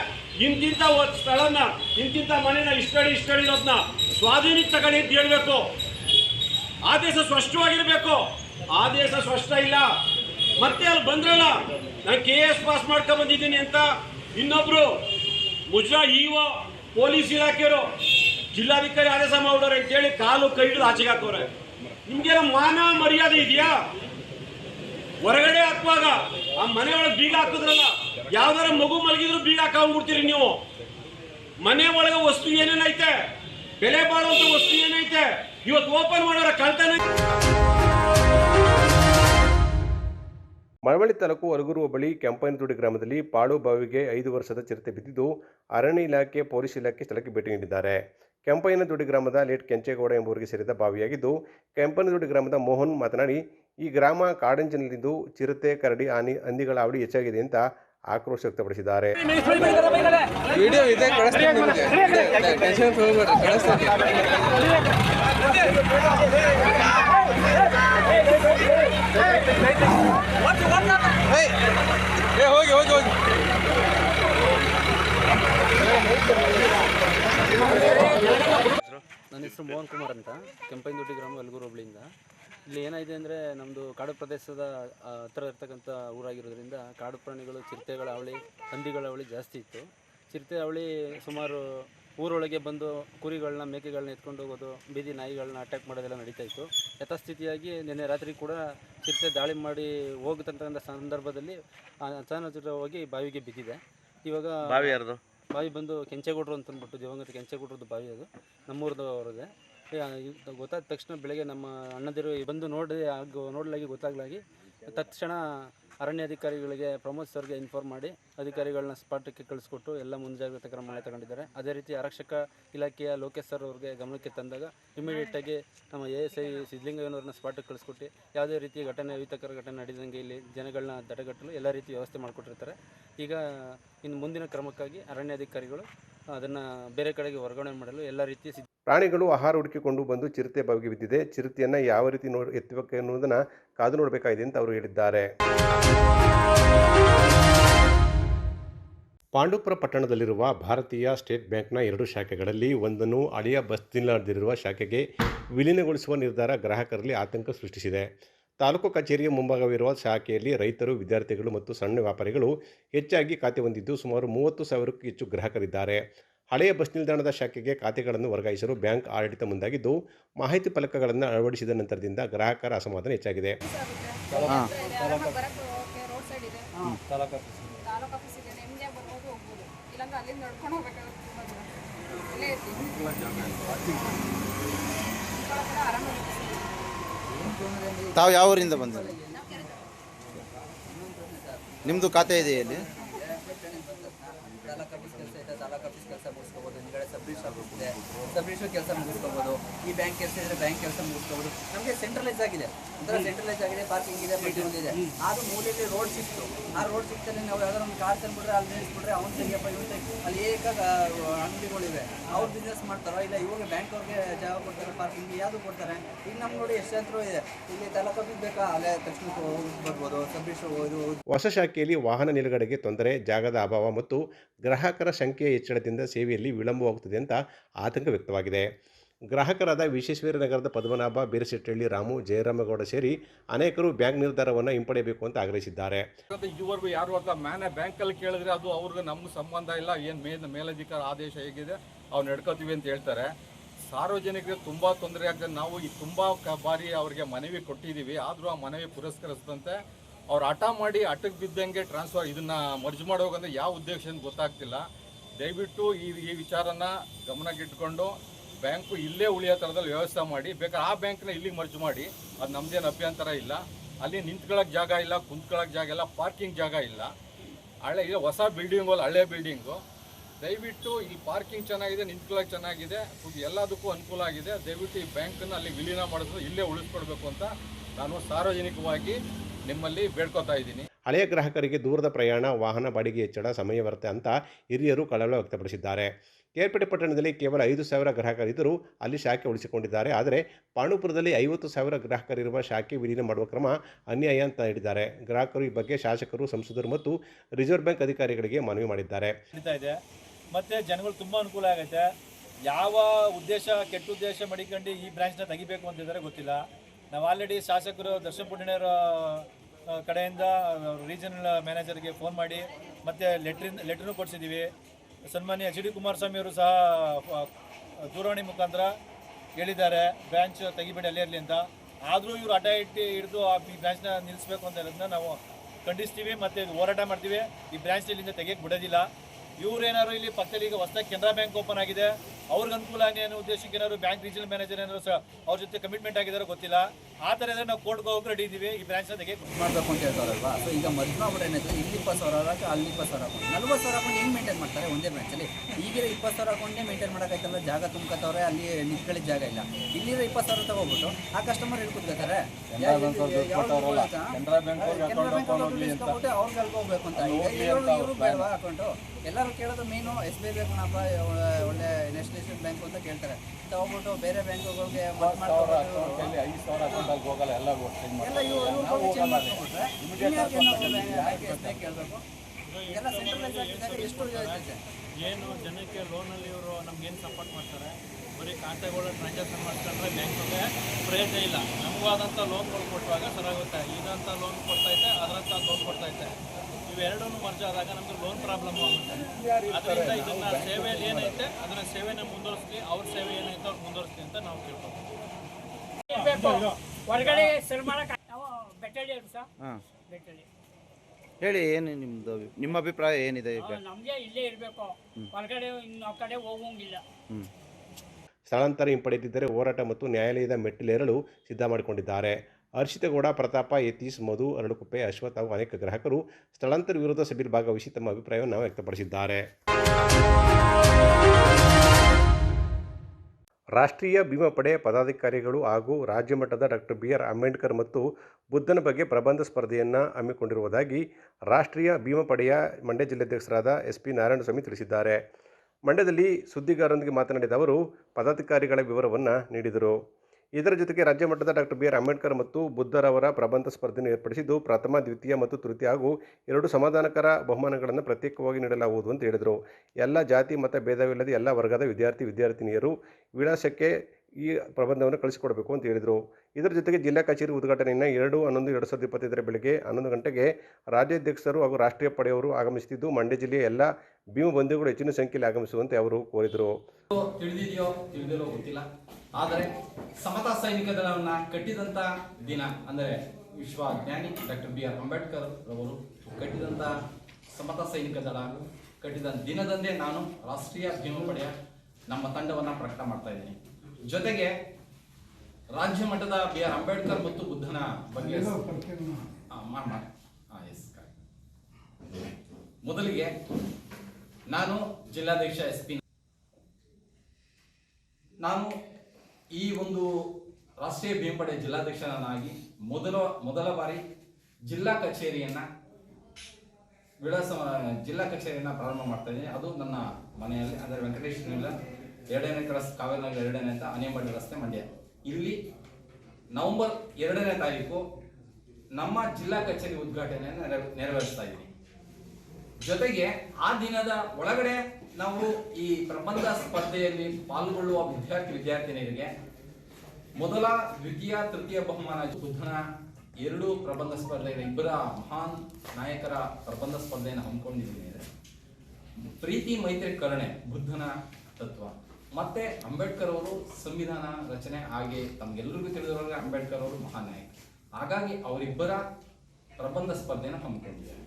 ಒಂದ್ ಸ್ಥಳನ ಇಂತಿಂತ ಮನೆನ ಇಷ್ಟಡಿ ಇಷ್ಟಡಿ ಇರೋದನ್ನ ಸ್ವಾಧೀನಕ್ಕೆ ತಗೊಳ್ಳಿ ಅಂತ ಹೇಳಬೇಕು. ಆದೇಶ ಸ್ಪಷ್ಟವಾಗಿರ್ಬೇಕು. ಆದೇಶ ಸ್ಪಷ್ಟ ಇಲ್ಲ. ಮತ್ತೆ ಅಲ್ಲಿ ಬಂದ್ರಲ್ಲ, ನಾನು ಕೆ ಎಸ್ ಪಾಸ್ ಮಾಡ್ಕೊಂಡ್ ಬಂದಿದ್ದೀನಿ ಅಂತ ಇನ್ನೊಬ್ರು ಮುಜ್ರಾ ಇಒ, ಪೊಲೀಸ್ ಇಲಾಖೆಯವರು ಜಿಲ್ಲಾಧಿಕಾರಿ ಆದೇಶ ಮಾಡೋರು ಅಂತೇಳಿ ಕಾಲು ಕೈ ಹಿಡಿದು ಆಚೆಗೆ ಹಾಕೋರೆ. ನಿಮ್ಗೆಲ್ಲ ಮಾನ ಮರ್ಯಾದೆ ಇದೆಯಾ? ಹೊರಗಡೆ ಹಾಕುವಾಗ ಆ ಮನೆಯೊಳಗೆ ಬೀಗ ಹಾಕಿದ್ರಲ್ಲ, ಯಾವ್ದಾರ ಮಗು ಮಲಗಿದ್ರು ಬೀಗ ಹಾಕೊಂಡ್ಬಿಡ್ತೀರಿ ನೀವು. ಮನೆ ಒಳಗೆ ವಸ್ತು ಏನೇನೈತೆ ಬೆಲೆ ಬಾಳುವಂತ ವಸ್ತು ಏನೈತೆ ಇವತ್ತು ಓಪನ್ ಮಾಡೋರ ಕಳ್ತನ ಮಳವಳ್ಳಿ ತಾಲೂಕು ಅರಗುರುವ ಬಳಿ ಕೆಂಪನತೋಡಿ ಗ್ರಾಮದಲ್ಲಿ ಪಾಳು ಬಾವಿಗೆ ಐದು ವರ್ಷದ ಚಿರತೆ ಬಿದ್ದಿದ್ದು ಅರಣ್ಯ ಇಲಾಖೆ ಪೊಲೀಸ್ ಇಲಾಖೆ ಸ್ಥಳಕ್ಕೆ ಭೇಟಿ ನೀಡಿದ್ದಾರೆ. ಕೆಂಪಯ್ಯನದೊಡ್ಡಿ ಗ್ರಾಮದ ಲೇಟ್ ಕೆಂಚೇಗೌಡ ಎಂಬುವರಿಗೆ ಸೇರಿದ ಬಾವಿಯಾಗಿದ್ದು ಕೆಂಪನದೊಡ್ಡಿ ಗ್ರಾಮದ ಮೋಹನ್ ಮಾತನಾಡಿ ಈ ಗ್ರಾಮ ಕಾಡಂಚಿನಲ್ಲಿದ್ದು ಚಿರತೆ ಕರಡಿ ಆನಿ ಹಂದಿಗಳ ಅವಡಿ ಹೆಚ್ಚಾಗಿದೆ ಅಂತ ಆಕ್ರೋಶ ವ್ಯಕ್ತಪಡಿಸಿದ್ದಾರೆ. ನನ್ನ ಹೆಸರು ಮೋಹನ್ ಕುಮಾರ್ ಅಂತ. ಕೆಂಪೈನದೊಡ್ಡಿ ಗ್ರಾಮ ಯಲಗೂರು ಹೋಬಳಿಯಿಂದ. ಇಲ್ಲಿ ಏನಾಗಿದೆ ಅಂದರೆ ನಮ್ಮದು ಕಾಡು ಪ್ರದೇಶದ ಹತ್ರ ಇರ್ತಕ್ಕಂಥ ಊರಾಗಿರೋದ್ರಿಂದ ಕಾಡು ಪ್ರಾಣಿಗಳು ಚಿರತೆಗಳ ಅವಳಿ ಹಂದಿಗಳ ಅವಳಿ ಜಾಸ್ತಿ ಇತ್ತು. ಚಿರತೆ ಅವಳಿ ಸುಮಾರು ಊರೊಳಗೆ ಬಂದು ಕುರಿಗಳನ್ನ ಮೇಕೆಗಳನ್ನ ಎತ್ಕೊಂಡು ಹೋಗೋದು ಬೀದಿ ನಾಯಿಗಳನ್ನ ಅಟ್ಯಾಕ್ ಮಾಡೋದೆಲ್ಲ ನಡೀತಾ ಇತ್ತು. ಯಥಾಸ್ಥಿತಿಯಾಗಿ ನಿನ್ನೆ ರಾತ್ರಿ ಕೂಡ ಚಿರತೆ ದಾಳಿ ಮಾಡಿ ಹೋಗತಕ್ಕಂಥ ಸಂದರ್ಭದಲ್ಲಿ ಆ ಹೋಗಿ ಬಾವಿಗೆ ಬಿದ್ದಿದೆ. ಇವಾಗ ಬಾವಿ ಯಾರ್ದು? ಬಾವಿ ಬಂದು ಕೆಂಚೇಗೌಡರು ಅಂತಂದ್ಬಿಟ್ಟು ದಿವಂಗತ ಕೆಂಚೇಗೌಡ್ರದ್ದು ಬಾವಿ ಅದು. ನಮ್ಮೂರದವ್ರದೇ. ಗೊತ್ತಾದ ತಕ್ಷಣ ಬೆಳಗ್ಗೆ ನಮ್ಮ ಅಣ್ಣದಿರು ಬಂದು ನೋಡಿ ಆಗ ನೋಡಲಾಗಿ ಗೊತ್ತಾಗ್ಲಾಗಿ ತಕ್ಷಣ ಅರಣ್ಯ ಅಧಿಕಾರಿಗಳಿಗೆ ಪ್ರಮೋದ್ ಸರ್ಗೆ ಇನ್ಫಾರ್ಮ್ ಮಾಡಿ ಅಧಿಕಾರಿಗಳನ್ನ ಸ್ಪಾಟಕ್ಕೆ ಕಳಿಸ್ಕೊಟ್ಟು ಎಲ್ಲ ಮುಂಜಾಗ್ರತಾ ಕ್ರಮ ತಗೊಂಡಿದ್ದಾರೆ. ಅದೇ ರೀತಿ ಆರಕ್ಷಕ ಇಲಾಖೆಯ ಲೋಕೇಶ್ ಸರ್ ಅವ್ರಿಗೆ ಗಮನಕ್ಕೆ ತಂದಾಗ ಇಮಿಡಿಯೇಟಾಗಿ ನಮ್ಮ ಎ ಎಸ್ ಐ ಸಿದ್ಧಲಿಂಗಯ್ಯನವ್ರನ್ನ ಸ್ಪಾಟಕ್ಕೆ ಕಳಿಸ್ಕೊಟ್ಟು ಯಾವುದೇ ರೀತಿ ಘಟನೆ, ಅಹಿತಕರ ಘಟನೆ ನಡೆದಂಗೆ ಇಲ್ಲಿ ಜನಗಳನ್ನ ತಡೆಗಟ್ಟಲು ಎಲ್ಲ ರೀತಿ ವ್ಯವಸ್ಥೆ ಮಾಡಿಕೊಟ್ಟಿರ್ತಾರೆ. ಈಗ ಇನ್ನು ಮುಂದಿನ ಕ್ರಮಕ್ಕಾಗಿ ಅರಣ್ಯಾಧಿಕಾರಿಗಳು ಅದನ್ನು ಬೇರೆ ಕಡೆಗೆ ವರ್ಗಾವಣೆ ಮಾಡಲು ಎಲ್ಲ ರೀತಿಯ ಪ್ರಾಣಿಗಳು ಆಹಾರ ಹುಡುಕಿಕೊಂಡು ಬಂದು ಚಿರತೆ ಬಾವಿಗೆ ಬಿದ್ದಿದೆ. ಚಿರತೆಯನ್ನು ಯಾವ ರೀತಿ ನೋಡ್ ಎತ್ತಬೇಕು ಎನ್ನುವುದನ್ನು ಕಾದು ನೋಡಬೇಕಾಗಿದೆ ಅಂತ ಅವರು ಹೇಳಿದ್ದಾರೆ. ಪಾಂಡುಪುರ ಪಟ್ಟಣದಲ್ಲಿರುವ ಭಾರತೀಯ ಸ್ಟೇಟ್ ಬ್ಯಾಂಕ್ನ ಎರಡು ಶಾಖೆಗಳಲ್ಲಿ ಒಂದನ್ನು ಅಳಿಯ ಬಸ್ ನಿಲ್ದಾಣದಲ್ಲಿರುವ ಶಾಖೆಗೆ ವಿಲೀನಗೊಳಿಸುವ ನಿರ್ಧಾರ ಗ್ರಾಹಕರಲ್ಲಿ ಆತಂಕ ಸೃಷ್ಟಿಸಿದೆ. ತಾಲೂಕು ಕಚೇರಿಯ ಮುಂಭಾಗವಿರುವ ಶಾಖೆಯಲ್ಲಿ ರೈತರು ವಿದ್ಯಾರ್ಥಿಗಳು ಮತ್ತು ಸಣ್ಣ ವ್ಯಾಪಾರಿಗಳು ಹೆಚ್ಚಾಗಿ ಖಾತೆ ಹೊಂದಿದ್ದು ಸುಮಾರು ಮೂವತ್ತು ಸಾವಿರಕ್ಕೂ ಹೆಚ್ಚು ಗ್ರಾಹಕರಿದ್ದಾರೆ. ಹಳೆಯ ಬಸ್ ನಿಲ್ದಾಣದ ಶಾಖೆಗೆ ಖಾತೆಗಳನ್ನು ವರ್ಗಾಯಿಸಲು ಬ್ಯಾಂಕ್ ಆಡಳಿತ ಮುಂದಾಗಿದ್ದು ಮಾಹಿತಿ ಫಲಕಗಳನ್ನು ಅಳವಡಿಸಿದ ನಂತರದಿಂದ ಗ್ರಾಹಕರ ಅಸಮಾಧಾನ ಹೆಚ್ಚಾಗಿದೆ. ಇಲ್ಲಾಂದ್ರೆ ತಾವು ಯಾವ ಊರಿಂದ ಬಂದಿದ್ದೀರಿ ನಿಮ್ಮದು ಖಾತೆ ಇದೆ ಇಲ್ಲಿ? ತಾಲೂಕು ಆಫೀಸ್ ಕೆಲಸ ಇದೆ ತಾಲೂಕು ಆಫೀಸ್ ಕೆಲಸ ಮುಗಿಸ್ಕೋಬೋದು, ಹಿಂದ್ಗಡೆ ಇದೆ ಕೆಲಸ ಮುಗಿಸ್ಕೋಬೋದು, ಈ ಬ್ಯಾಂಕ್ ಕೆಲಸ ಇದ್ರೆ ಬ್ಯಾಂಕ್ ಕೆಲಸ ಮುಗಿಸ್ಕೋಬೋದು. ನಮಗೆ ಸೆಂಟ್ರಲೈಸ್ ಆಗಿದೆ. ಒಂಥರ ಸೆಂಟ್ರಲೈಸ್ ಆಗಿದೆ ಪಾರ್ಕಿಂಗ್ ಇದೆ ಪ್ರತಿಯೊಂದು ಒಂದಿದೆ ಆದ್ರೂ ಮೂಲೆಯಲ್ಲಿ ರೋಡ್ ಸಿಕ್ತು ಆ ರೋಡ್ ಸಿಕ್ತಲ್ಲಿ ನಾವು ಯಾವ್ದಾದ್ರು ಒಂದು ಕಾರ್ ತಂದ್ಬಿಟ್ರೆ ಅಲ್ಲಿ ನಿಲ್ಲಿಸ್ಬಿಟ್ರೆ ಅವ್ನು ತೆಗಿಯಪ್ಪ ಇವತ್ತೆ ಅಲ್ಲಿ ಏಕ ಅಂಗಡಿಗಳಿವೆ ಅವ್ರು ಬಿಸ್ನೆಸ್ ಮಾಡ್ತಾರೋ, ಇಲ್ಲ ಇವಾಗ ಬ್ಯಾಂಕ್ ಅವ್ರಿಗೆ ಜಾಗ ಕೊಡ್ತಾರೆ ಪಾರ್ಕಿಂಗ್ ಯಾವುದು ಕೊಡ್ತಾರೆ? ಈಗ ನಮ್ಗೆ ನೋಡಿ ಎಷ್ಟು ಇದೆ. ಇಲ್ಲಿ ತಾಲೂಕು ಬೇಕಾ? ಅಲ್ಲೇ ತಕ್ಷಣ ಬರ್ಬೋದು ಸಬ್ ರಿಜಿಸ್ಟರ್ ಹೊಸ ಶಾಖೆಯಲ್ಲಿ ವಾಹನ ನಿಲುಗಡೆಗೆ ತೊಂದರೆ, ಜಾಗದ ಅಭಾವ ಮತ್ತು ಗ್ರಾಹಕರ ಸಂಖ್ಯೆ ಹೆಚ್ಚಳದಿಂದ ಸೇವೆಯಲ್ಲಿ ವಿಳಂಬವಾಗುತ್ತದೆ ಅಂತ ಆತಂಕ ವ್ಯಕ್ತವಾಗಿದೆ. ಗ್ರಾಹಕರಾದ ವಿಶ್ವೇಶ್ವರ ನಗರದ ಪದ್ಮನಾಭ, ಬೀರಶೆಟ್ಟಳ್ಳಿ, ರಾಮು, ಜಯರಾಮಗೌಡ ಸೇರಿ ಅನೇಕರು ಬ್ಯಾಂಕ್ ನಿರ್ಧಾರವನ್ನು ಹಿಂಪಡೆಯಬೇಕು ಅಂತ ಆಗ್ರಹಿಸಿದ್ದಾರೆ. ಇವರು ಯಾರು ಅಂತ ಮ್ಯಾನೆ ಬ್ಯಾಂಕಲ್ಲಿ ಕೇಳಿದ್ರೆ ಅದು ಅವ್ರಿಗೆ ನಮ್ಗೆ ಸಂಬಂಧ ಇಲ್ಲ, ಏನು ಮೇಲ್ ಮೇಲಧಿಕಾರ ಆದೇಶ ಹೇಗಿದೆ ಅವ್ರು ನಡ್ಕೋತೀವಿ ಅಂತ ಹೇಳ್ತಾರೆ. ಸಾರ್ವಜನಿಕರಿಗೆ ತುಂಬ ತೊಂದರೆ ಆಗ್ತದೆ. ನಾವು ಈ ತುಂಬ ಬಾರಿ ಅವರಿಗೆ ಮನವಿ ಕೊಟ್ಟಿದ್ದೀವಿ. ಆದರೂ ಆ ಮನವಿ ಪುರಸ್ಕರಿಸಿದಂತೆ ಅವ್ರು ಹಠ ಮಾಡಿ ಹಠಕ್ಕೆ ಬಿದ್ದಂಗೆ ಟ್ರಾನ್ಸ್ಫರ್ ಇದನ್ನ ಮರ್ಜ್ ಮಾಡೋಗಂದ್ರೆ ಯಾವ ಉದ್ದೇಶ ಅಂತ ಗೊತ್ತಾಗ್ತಿಲ್ಲ. ದಯವಿಟ್ಟು ಈ ಈ ವಿಚಾರನ ಗಮನಕ್ಕಿಟ್ಕೊಂಡು ಬ್ಯಾಂಕು ಇಲ್ಲೇ ಉಳಿಯೋ ಥರದಲ್ಲಿ ವ್ಯವಸ್ಥೆ ಮಾಡಿ, ಬೇಕಾದ್ರೆ ಆ ಬ್ಯಾಂಕ್ನ ಇಲ್ಲಿಗೆ ಮರ್ಜ್ ಮಾಡಿ, ಅದು ನಮ್ಮದೇನು ಅಭ್ಯಂತರ ಇಲ್ಲ. ಅಲ್ಲಿ ನಿಂತ್ಕೊಳ್ಳೋಕೆ ಜಾಗ ಇಲ್ಲ ಕುಂತ್ಕೊಳ್ಳೋಕೆ ಜಾಗ ಇಲ್ಲ ಪಾರ್ಕಿಂಗ್ ಜಾಗ ಇಲ್ಲ. ಹಳೆ ಈಗ ಹೊಸ ಬಿಲ್ಡಿಂಗು ಅಲ್ಲಿ, ಹಳೆ ಬಿಲ್ಡಿಂಗು ದಯವಿಟ್ಟು ಇಲ್ಲಿ ಪಾರ್ಕಿಂಗ್ ಚೆನ್ನಾಗಿದೆ ನಿಂತ್ಕೊಳ್ಳೋಕೆ ಚೆನ್ನಾಗಿದೆ ಎಲ್ಲದಕ್ಕೂ ಅನುಕೂಲ ಆಗಿದೆ. ದಯವಿಟ್ಟು ಈ ಬ್ಯಾಂಕನ್ನು ಅಲ್ಲಿ ವಿಲೀನ ಮಾಡಿದ್ರು ಇಲ್ಲೇ ಉಳಿಸ್ಕೊಡ್ಬೇಕು ಅಂತ ನಾನು ಸಾರ್ವಜನಿಕವಾಗಿ ನಿಮ್ಮಲ್ಲಿ ಬೇಡ್ಕೋತಾ ಇದ್ದೀನಿ. ಹಳೆಯ ಗ್ರಾಹಕರಿಗೆ ದೂರದ ಪ್ರಯಾಣ ವಾಹನ ಬಾಡಿಗೆ ಹೆಚ್ಚಳ ಸಮಯ ಬರುತ್ತೆ ಅಂತ ಹಿರಿಯರು ಕಳವಳ ವ್ಯಕ್ತಪಡಿಸಿದ್ದಾರೆ. ಕೇರ್ಪೇಟೆ ಪಟ್ಟಣದಲ್ಲಿ ಕೇವಲ ಐದು ಸಾವಿರ ಗ್ರಾಹಕರಿದ್ದರೂ ಅಲ್ಲಿ ಶಾಖೆ ಉಳಿಸಿಕೊಂಡಿದ್ದಾರೆ. ಆದರೆ ಪಾಂಡುಪುರದಲ್ಲಿ ಐವತ್ತು ಸಾವಿರ ಗ್ರಾಹಕರಿರುವ ಶಾಖೆ ವಿಲೀನ ಮಾಡುವ ಕ್ರಮ ಅನ್ಯಾಯ ಅಂತ ಹೇಳಿದ್ದಾರೆ. ಗ್ರಾಹಕರು ಈ ಬಗ್ಗೆ ಶಾಸಕರು ಸಂಸದರು ಮತ್ತು ರಿಸರ್ವ್ ಬ್ಯಾಂಕ್ ಅಧಿಕಾರಿಗಳಿಗೆ ಮನವಿ ಮಾಡಿದ್ದಾರೆ. ಮತ್ತೆ ಇದೆ. ಮತ್ತು ಜನಗಳು ತುಂಬ ಅನುಕೂಲ ಆಗುತ್ತೆ. ಯಾವ ಉದ್ದೇಶ ಕೆಟ್ಟ ಉದ್ದೇಶ ಮಡಿಕೊಂಡು ಈ ಬ್ರಾಂಚ್ನ ತೆಗಿಬೇಕು ಅಂತಿದ್ದಾರೆ ಗೊತ್ತಿಲ್ಲ. ನಾವು ಆಲ್ರೆಡಿ ಶಾಸಕರು ದರ್ಶನ್ ಪುಣ್ಯರ ಕಡೆಯಿಂದ ರೀಜನಲ್ ಮ್ಯಾನೇಜರ್ಗೆ ಫೋನ್ ಮಾಡಿ, ಮತ್ತು ಲೆಟ್ರಿನ್ ಲೆಟ್ರನ್ನು ಕೊಡಿಸಿದ್ದೀವಿ ಸನ್ಮಾನ್ಯ ಎಚ್ ಡಿ ಕುಮಾರಸ್ವಾಮಿ ಅವರು ಸಹ ದೂರವಾಣಿ ಮುಖಾಂತರ ಹೇಳಿದ್ದಾರೆ ಬ್ರಾಂಚ್ ತೆಗಿಬೇಡಿ ಅಲ್ಲೇ ಇರಲಿ ಅಂತ. ಆದರೂ ಇವರು ಅಡ್ಡ ಇಟ್ಟು ಹಿಡಿದು ಆ ಈ ಬ್ರ್ಯಾಂಚ್ನ ನಿಲ್ಲಿಸಬೇಕು ಅಂತ ಹೇಳೋದನ್ನ ನಾವು ಖಂಡಿಸ್ತೀವಿ, ಮತ್ತು ಹೋರಾಟ ಮಾಡ್ತೀವಿ. ಈ ಬ್ರ್ಯಾಂಚ್ ಇಲ್ಲಿಂದ ತೆಗಿಯಕ್ಕೆ ಬಿಡೋದಿಲ್ಲ. ಇವ್ರು ಇಲ್ಲಿ ಪಕ್ಕದಲ್ಲಿ ಈಗ ಹೊಸದಾಗಿ ಕೆನರಾ ಬ್ಯಾಂಕ್ ಓಪನ್ ಆಗಿದೆ. ಅವ್ರಿಗೆ ಅನುಕೂಲ ಆಗಿ ಅನ್ನೋ ಉದ್ದೇಶಕ್ಕೆ ಏನಾದ್ರು ಬ್ಯಾಂಕ್ ರೀಜನಲ್ ಮ್ಯಾನೇಜರ್ ಏನಾದ್ರು ಸಹ ಅವ್ರ ಜೊತೆ ಕಮಿಟ್ಮೆಂಟ್ ಆಗಿದಾರೋ ಗೊತ್ತಿಲ್ಲ. ಆ ಥರ ಇದ್ರೆ ನಾವು ಕೋರ್ಟ್ಗೆ ಹೋಗಿ ರೆಡಿ ಇದ್ದೀವಿ. ಈ ಬ್ರಾಂಚ್ ತೆಗಿಯಕ್ಕೆ ಮಾಡಬೇಕು ಅಂತ ಹೇಳ್ತಾರಲ್ವಾ? ಸೊ ಈಗ ಮದುವೆ ಮಾಡ್ಬಿಟ್ಟು ಏನಾಯ್ತು ಇಲ್ಲಿ ಇಪ್ಪತ್ತು ಸಾವಿರ ಹಾಕಿ ಅಲ್ಲಿ ಇಪ್ಪತ್ತು ಸಾವಿರ ಹಾಕೊಂಡು. ನಲ್ವತ್ತು ಸಾವಿರ ಹಾಕೊಂಡು ಹೆಂಗೆ ಮೇಂಟೈನ್ ಮಾಡ್ತಾರೆ ಒಂದೇ ಬ್ರಾಂಚಲ್ಲಿ ಈಗಿರೋ ಇಪ್ಪತ್ತು ಸಾವಿರ ಹಾಕೊಂಡೇ ಮೇಂಟೈನ್ ಮಾಡೋಕ್ಕಾಯ್ತಲ್ಲ? ಜಾಗ ತುಂಬಕತ್ತವ್ರೆ ಅಲ್ಲಿ ನಿಂತ್ಕೊಳ್ಳಿ ಜಾಗ ಇಲ್ಲ. ಇಲ್ಲಿರೋ ಇಪ್ಪತ್ತು ಸಾವಿರ ತಗೋಬಿಟ್ಟು ಆ ಕಸ್ಟಮರ್ ಹಿಡ್ಕೊತಾರೆ ಬ್ಯಾಂಕ್ ಅವ್ರಿಗೆ ಅಲ್ಲಿ ಹೋಗ್ಬೇಕು ಅಂತ. ಎಲ್ಲರೂ ಕೇಳೋದು ಮೇನು ಎಸ್ ಬಿ ಐ ಬೇಕಣಪ್ಪ ಒಳ್ಳೆ ಬ್ಯಾಂಕು ಅಂತ ಕೇಳ್ತಾರೆ. ತಗೊಬಿಟ್ಟು ಬೇರೆ ಬ್ಯಾಂಕ್ಗಳಿಗೆ ಐದು ಸಾವಿರ ಅಕೌಂಟಲ್ಲಿ ಹೋಗಲ್ಲ ಎಲ್ಲ ಇವ್ರು ಕೇಳಬೇಕು. ಎಲ್ಲ ಸೆಂಟ್ರಲೈಸ್ ಆಗಿದ್ದಾಗ ಎಷ್ಟು ಇರ್ತೈತೆ ಏನು ಜನಕ್ಕೆ ಲೋನಲ್ಲಿ ಇವರು ನಮ್ಗೇನು ಸಪೋರ್ಟ್ ಮಾಡ್ತಾರೆ? ಬರೀ ಖಾತೆಗಳು ಟ್ರಾನ್ಸಾಕ್ಷನ್ ಮಾಡ್ಕೊಂಡ್ರೆ ಬ್ಯಾಂಕ್ಗೆ ಪ್ರಯೋಜನ ಇಲ್ಲ. ನಮಗೂ ಆದಂಥ ಲೋನ್ಗಳು ಕೊಡುವಾಗ ಸರಿಯಾಗುತ್ತೆ. ಇದಂಥ ಲೋನ್ ಕೊಡ್ತೈತೆ ಅದರಂಥ ಲೋನ್ ಕೊಡ್ತೈತೆ ಇವೆರಡೂ ಮರ್ಜ್ ಆದಾಗ ನಮ್ಗೆ ಲೋನ್ ಪ್ರಾಬ್ಲಮ್ ಆಗುತ್ತೆ. ಅದರಿಂದ ಇದನ್ನ ಸೇವೆಯಲ್ಲಿ ಏನೈತೆ ಅದನ್ನ ಸೇವೆನ ಮುಂದುವರಿಸ್ಲಿ ಅವ್ರ ಸೇವೆ ಏನೈತೆ ಅವ್ರು ಮುಂದುವರಿಸ್ತೀವಿ ಅಂತ ನಾವು ಕೇಳ್ಕೊತೀವಿ. ಹೊರಗಡೆ ಸರ್ ಮಾಡಕ್ಕೆ ಬೆಟ್ಟಳ್ಳಿ ಸರ್. ಹಾಂ. ಬೆಟ್ಟಳ್ಳಿ. ಹೇಳಿ ಏನು ನಿಮ್ದು ನಿಮ್ಮ ಅಭಿಪ್ರಾಯ ಏನಿದೆ ಈಗ? ನಮಗೆ ಇಲ್ಲೇ ಇರಬೇಕು. ಹೊರಗಡೆ ಇನ್ನೊಂದು ಕಡೆ ಹೋಗೋಂಗಿಲ್ಲ ಹ್ಞೂ ಸ್ಥಳಾಂತರ ಹಿಂಪಡೆದಿದ್ದರೆ ಹೋರಾಟ ಮತ್ತು ನ್ಯಾಯಾಲಯದ ಮೆಟ್ಟಿಲೇರಲು ಸಿದ್ಧ ಮಾಡಿಕೊಂಡಿದ್ದಾರೆ ಹರ್ಷಿತಗೌಡ ಪ್ರತಾಪ, ಯತೀಶ್, ಮಧು, ಅರಳುಕುಪ್ಪೆ, ಅಶ್ವಥ್ ಹಾಗೂ ಅನೇಕ ಗ್ರಾಹಕರು ಸ್ಥಳಾಂತರ ವಿರೋಧ ಸಭೆಯಲ್ಲಿ ಭಾಗವಹಿಸಿ ತಮ್ಮ ಅಭಿಪ್ರಾಯವನ್ನು ವ್ಯಕ್ತಪಡಿಸಿದ್ದಾರೆ. ರಾಷ್ಟ್ರೀಯ ಭೀಮಾ ಪಡೆ ಪದಾಧಿಕಾರಿಗಳು ಹಾಗೂ ರಾಜ್ಯ ಮಟ್ಟದ ಡಾಕ್ಟರ್ ಬಿ ಆರ್ ಅಂಬೇಡ್ಕರ್ ಮತ್ತು ಬುದ್ಧನ ಬಗ್ಗೆ ಪ್ರಬಂಧ ಸ್ಪರ್ಧೆಯನ್ನು ಹಮ್ಮಿಕೊಂಡಿರುವುದಾಗಿ ರಾಷ್ಟ್ರೀಯ ಭೀಮಾ ಪಡೆಯ ಮಂಡ್ಯ ಜಿಲ್ಲಾಧ್ಯಕ್ಷರಾದ ಎಸ್ ಪಿ ನಾರಾಯಣಸ್ವಾಮಿ ತಿಳಿಸಿದ್ದಾರೆ. ಮಂಡ್ಯದಲ್ಲಿ ಸುದ್ದಿಗಾರರೊಂದಿಗೆ ಮಾತನಾಡಿದ ಅವರು, ಪದಾಧಿಕಾರಿಗಳ ವಿವರವನ್ನು ನೀಡಿದರು. ಇದರ ಜೊತೆಗೆ ರಾಜ್ಯ ಮಟ್ಟದ ಡಾಕ್ಟರ್ ಬಿ ಆರ್ ಅಂಬೇಡ್ಕರ್ ಮತ್ತು ಬುದ್ಧರವರ ಪ್ರಬಂಧ ಸ್ಪರ್ಧೆಯನ್ನು ಏರ್ಪಡಿಸಿದ್ದು ಪ್ರಥಮ, ದ್ವಿತೀಯ ಮತ್ತು ತೃತೀಯ ಹಾಗೂ ಎರಡು ಸಮಾಧಾನಕರ ಬಹುಮಾನಗಳನ್ನು ಪ್ರತ್ಯೇಕವಾಗಿ ನೀಡಲಾಗುವುದು ಅಂತ ಹೇಳಿದರು. ಎಲ್ಲ ಜಾತಿ, ಮತ, ಭೇದವಿಲ್ಲದೆ ಎಲ್ಲ ವರ್ಗದ ವಿದ್ಯಾರ್ಥಿ, ವಿದ್ಯಾರ್ಥಿನಿಯರು ವಿಳಾಸಕ್ಕೆ ಈ ಪ್ರಬಂಧವನ್ನು ಕಳಿಸಿಕೊಡಬೇಕು ಅಂತ ಹೇಳಿದರು. ಇದರ ಜೊತೆಗೆ ಜಿಲ್ಲಾ ಕಚೇರಿ ಉದ್ಘಾಟನೆಯನ್ನು ಎರಡು, ಹನ್ನೊಂದು, ಎರಡು ಸಾವಿರದ ಇಪ್ಪತ್ತೈದರ ಬೆಳಗ್ಗೆ ಹನ್ನೊಂದು ಗಂಟೆಗೆ ರಾಜ್ಯಾಧ್ಯಕ್ಷರು ಹಾಗೂ ರಾಷ್ಟ್ರೀಯ ಪಡೆಯವರು ಆಗಮಿಸುತ್ತಿದ್ದು ಮಂಡ್ಯ ಜಿಲ್ಲೆಯ ಎಲ್ಲ ಭೀಮ ಬಂಧುಗಳು ಹೆಚ್ಚಿನ ಸಂಖ್ಯೆಯಲ್ಲಿ ಆಗಮಿಸುವಂತೆ ಅವರು ಕೋರಿದರು. ತಿಳಿದಿದೆಯೋ ತಿಳಿದಿರೋ ಗೊತ್ತಿಲ್ಲ. ಆದರೆ ಸಮತಾ ಸೈನಿಕ ದಳವನ್ನ ಕಟ್ಟಿದಂತ ದಿನ ಅಂದರೆ ವಿಶ್ವ ಜ್ಞಾನಿ ಡಾಕ್ಟರ್ ಬಿ ಆರ್ ಅಂಬೇಡ್ಕರ್ ಅವರು ಕಟ್ಟಿದಂತ ಸಮತಾ ಸೈನಿಕ ದಳ ಕಟ್ಟಿದ ದಿನದಂದೇ ನಾನು ರಾಷ್ಟ್ರೀಯ ಭೀಮ ಪಡೆಯ ನಮ್ಮ ತಂಡವನ್ನು ಪ್ರಕಟ ಮಾಡ್ತಾ ಇದ್ದೀನಿ. ಜೊತೆಗೆ ರಾಜ್ಯ ಮಟ್ಟದ ಬಿ ಆರ್ ಅಂಬೇಡ್ಕರ್ ಮತ್ತು ಬುದ್ಧನ ಬಗ್ಗೆ. ಮೊದಲಿಗೆ ನಾನು ಜಿಲ್ಲಾಧ್ಯಕ್ಷ ಎಸ್ ಪಿ ನಾನು ಈ ಒಂದು ರಾಷ್ಟ್ರೀಯ ಭೀಮಪಡೆ ಜಿಲ್ಲಾಧ್ಯಕ್ಷನಾಗಿ ಮೊದಲ ಮೊದಲ ಬಾರಿ ಜಿಲ್ಲಾ ಕಚೇರಿಯನ್ನ ವಿಳಾಸ ಜಿಲ್ಲಾ ಕಚೇರಿಯನ್ನ ಪ್ರಾರಂಭ ಮಾಡ್ತಾ ಇದ್ದೀನಿ. ಅದು ನನ್ನ ಮನೆಯಲ್ಲಿ ಅಂದರೆ ವೆಂಕಟೇಶ್ವರ ಎರಡನೇ ಕ್ರಾಸ್ ಕಾವೇರಿನಲ್ಲಿ ಎರಡನೇ ಅಂತ ಅನೇಮಡಿ ರಸ್ತೆ ಮಂಡ್ಯ. ಇಲ್ಲಿ ನವೆಂಬರ್ ಎರಡನೇ ತಾರೀಕು ನಮ್ಮ ಜಿಲ್ಲಾ ಕಚೇರಿ ಉದ್ಘಾಟನೆಯನ್ನು ನೆರವ್- ನೆರವೇರಿಸ್ತಾ ಇದ್ದೀನಿ. ಜೊತೆಗೆ ಆ ದಿನದ ಒಳಗಡೆ ನಾವು ಈ ಪ್ರಬಂಧ ಸ್ಪರ್ಧೆಯಲ್ಲಿ ಪಾಲ್ಗೊಳ್ಳುವ ವಿದ್ಯಾರ್ಥಿ, ವಿದ್ಯಾರ್ಥಿನಿಯರಿಗೆ ಮೊದಲ ದ್ವಿತೀಯ, ತೃತೀಯ ಬಹುಮಾನ ಬುದ್ಧನ ಎರಡು ಪ್ರಬಂಧ ಸ್ಪರ್ಧೆಗಳ ಇಬ್ಬರ ಮಹಾನ್ ನಾಯಕರ ಪ್ರಬಂಧ ಸ್ಪರ್ಧೆಯನ್ನು ಹಮ್ಮಿಕೊಂಡಿದ್ದೀನಿ ಪ್ರೀತಿ ಮೈತ್ರಿ ಕರುಣೆ ಬುದ್ಧನ ತತ್ವ. ಮತ್ತೆ ಅಂಬೇಡ್ಕರ್ ಅವರು ಸಂವಿಧಾನ ರಚನೆ ಹಾಗೆ ತಮ್ಗೆಲ್ಲರಿಗೂ ತಿಳಿದಿರೋ ಅಂಬೇಡ್ಕರ್ ಅವರು ಮಹಾನ್ ನಾಯಕ. ಹಾಗಾಗಿ ಅವರಿಬ್ಬರ ಪ್ರಬಂಧ ಸ್ಪರ್ಧೆಯನ್ನು ಹಮ್ಮಿಕೊಂಡಿದ್ದಾರೆ.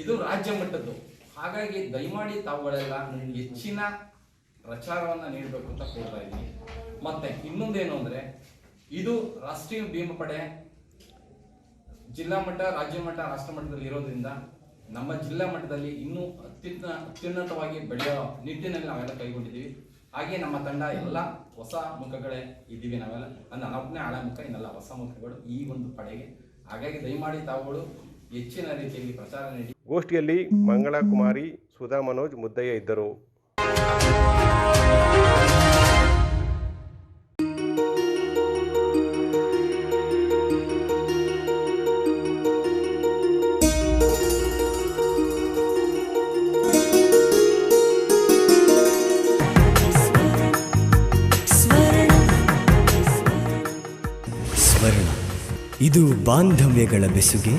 ಇದು ರಾಜ್ಯ ಮಟ್ಟದ್ದು. ಹಾಗಾಗಿ ದಯಮಾಡಿ ತಾವುಗಳೆಲ್ಲ ಹೆಚ್ಚಿನ ಪ್ರಚಾರವನ್ನು ನೀಡಬೇಕು ಅಂತ ಕೋರ್ತಾ ಇದ್ದೀನಿ. ಮತ್ತೆ ಇನ್ನೊಂದೇನು ಅಂದ್ರೆ, ಇದು ರಾಷ್ಟ್ರೀಯ ಭೀಮಪಡೆ ಜಿಲ್ಲಾ ಮಟ್ಟ, ರಾಜ್ಯ ಮಟ್ಟ, ರಾಷ್ಟ್ರ ಮಟ್ಟದಲ್ಲಿ ಇರೋದ್ರಿಂದ ನಮ್ಮ ಜಿಲ್ಲಾ ಮಟ್ಟದಲ್ಲಿ ಇನ್ನೂ ಅತ್ಯುತ್ತ ಅತ್ಯುನ್ನತವಾಗಿ ಬೆಳೆಯೋ ನಿಟ್ಟಿನಲ್ಲಿ ನಾವೆಲ್ಲ ಕೈಗೊಂಡಿದ್ದೀವಿ. ಹಾಗೆ ನಮ್ಮ ತಂಡ ಎಲ್ಲ ಹೊಸ ಮುಖಗಳೇ ಇದ್ದೀವಿ ನಾವೆಲ್ಲ. ಅಂದ್ರೆ ನಾನೊಬ್ಬನೇ ಹಳೆ ಮುಖ ಇನ್ನೆಲ್ಲ ಹೊಸ ಮುಖಗಳು ಈ ಒಂದು ಪಡೆಗೆ. ಹಾಗಾಗಿ ದಯಮಾಡಿ ತಾವುಗಳು ಹೆಚ್ಚಿನ ರೀತಿಯಲ್ಲಿ ಪ್ರಚಾರ ನೀಡಿ. ಗೋಷ್ಠಿಯಲ್ಲಿ ಮಂಗಳಾ ಕುಮಾರಿ ಸುಧಾ ಮನೋಜ್ ಮುದ್ದಯ್ಯ ಇದ್ದರು. ಬಾಂಧವ್ಯಗಳ ಬೆಸುಗೆ